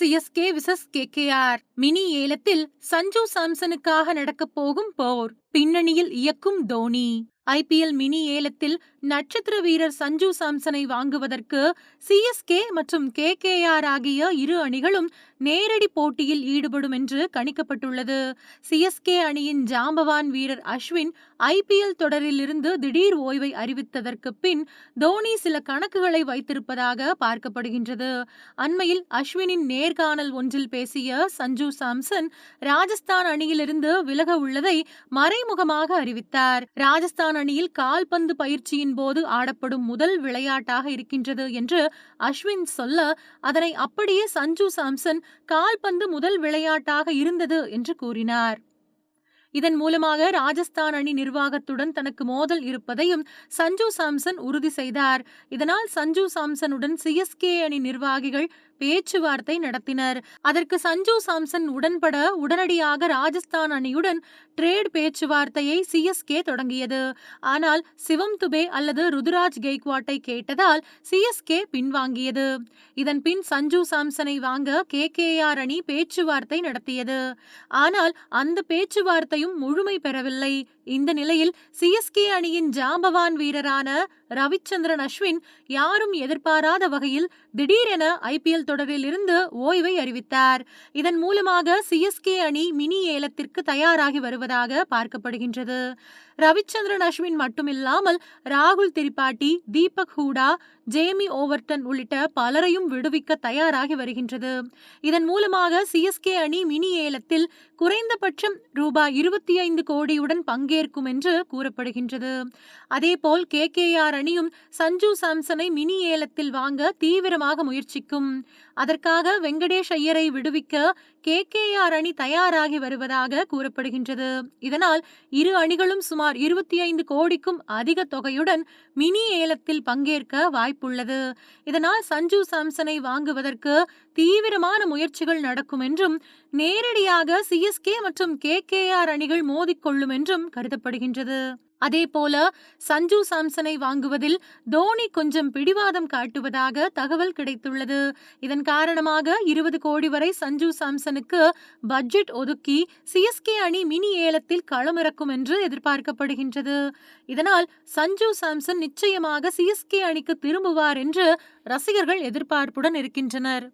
CSK versus KKR. Mini ஏலத்தில் சஞ்சு சாம்சனுக்காக நடக்கப் போகும் போர். பின்னணியில் இயக்கும் தோனி. ஐபிஎல் மினி ஏலத்தில் நட்சத்திர வீரர் சஞ்சு சாம்சனை வாங்குவதற்கு சிஎஸ்கே மற்றும் கே கே ஆர் ஆகிய இரு அணிகளும் நேரடி போட்டியில் ஈடுபடும் என்று கணிக்கப்பட்டுள்ளது. சிஎஸ்கே அணியின் ஜாம்பவான் வீரர் அஸ்வின் ஐபிஎல் தொடரிலிருந்து திடீர் ஓய்வை அறிவித்ததற்கு பின் தோனி சில கணக்குகளை வைத்திருப்பதாக பார்க்கப்படுகின்றது. அண்மையில் அஸ்வினின் நேர்காணல் ஒன்றில் பேசிய சஞ்சு சாம்சன் ராஜஸ்தான் அணியிலிருந்து விலக உள்ளதை மறைமுகமாக அறிவித்தார். ராஜஸ்தான் அணியில் கால்பந்து பயிற்சியின் போது ஆடப்படும் முதல் விளையாட்டாக இருக்கின்றது என்று அஸ்வின் சொல்ல அதனை அப்படியே சஞ்சு சாம்சன் கால்பந்து முதல் விளையாட்டாக இருந்தது என்று கூறினார். இதன் மூலமாக ராஜஸ்தான் அணி நிர்வாகத்துடன் தனக்கு மோதல் இருப்பதையும் சஞ்சு சாம்சன் உறுதி செய்தார். இதனால் சஞ்சு சாம்சனுடன் சிஎஸ்கே அணி நிர்வாகிகள் பேச்சுவார்த்தை நடத்தினர். அதற்கு சஞ்சு சாம்சன் உடன்பட உடனடியாக ராஜஸ்தான் அணியுடன் ட்ரேட் பேச்சுவார்த்தையை சிஎஸ்கே தொடங்கியது. ஆனால் சிவம் துபே அல்லது ருதுராஜ் கெய்க்வாட்டை கேட்டதால் சிஎஸ்கே பின்வாங்கியது. இதன் பின் சஞ்சு சாம்சனை வாங்க கே கே ஆர் அணி பேச்சுவார்த்தை நடத்தியது. ஆனால் அந்த பேச்சுவார்த்தை முழுமை பெறவில்லை. இந்த நிலையில் சிஎஸ்கே அணியின் ஜாம்பவான் வீரரான ரவிச்சந்திரன் அஸ்வின் யாரும் எதிர்பாராத வகையில் திடீரென ஐபிஎல் தொடரில் இருந்து ஓய்வை அறிவித்தார். இதன் மூலமாக சிஎஸ்கே அணி மினி ஏலத்திற்கு தயாராகி வருவதாக பார்க்கப்படுகின்றது. ரவிச்சந்திரன் அஸ்வின் மட்டுமில்லாமல் ராகுல் திரிபாட்டி தீபக் ஹூடா ஜேமி ஓவர்டன் உள்ளிட்ட பலரையும் விடுவிக்க தயாராகி வருகின்றது. இதன் மூலமாக சிஎஸ்கே அணி மினி ஏலத்தில் குறைந்தபட்சம் ரூபாய் இருபத்தி ஐந்து கோடியுடன் பங்கேற்கும் என்று கூறப்படுகின்றது. அதேபோல் கே கே ஆர் அணியும் சஞ்சு சாம்சனை மினி ஏலத்தில் வாங்க தீவிரமாக முயற்சிக்கும். அதற்காக வெங்கடேஷ் ஐயரை விடுவிக்க கே கே ஆர் அணி தயாராகி வருவதாக கூறப்படுகின்றது. இதனால் இரு அணிகளும் சுமார் இருபத்தி ஐந்து கோடிக்கும் அதிக தொகையுடன் மினி ஏலத்தில் பங்கேற்க வாய்ப்புள்ளது. இதனால் சஞ்சு சாம்சனை வாங்குவதற்கு தீவிரமான முயற்சிகள் நடக்கும் என்றும் நேரடியாக சிஎஸ்கே மற்றும் கே கே ஆர் அணிகள் மோதிக்கொள்ளும் என்றும் கருதப்படுகின்றது. அதேபோல சஞ்சு சாம்சனை வாங்குவதில் தோனி கொஞ்சம் பிடிவாதம் காட்டுவதாக தகவல் கிடைத்துள்ளது. இதன் காரணமாக இருபது கோடி வரை சஞ்சு சாம்சனுக்கு பட்ஜெட் ஒதுக்கி சிஎஸ்கே அணி மினி ஏலத்தில் களமிறக்கும் என்று எதிர்பார்க்கப்படுகின்றது. இதனால் சஞ்சு சாம்சன் நிச்சயமாக சிஎஸ்கே அணிக்கு திரும்புவார் என்று ரசிகர்கள் எதிர்பார்ப்புடன் இருக்கின்றனர்.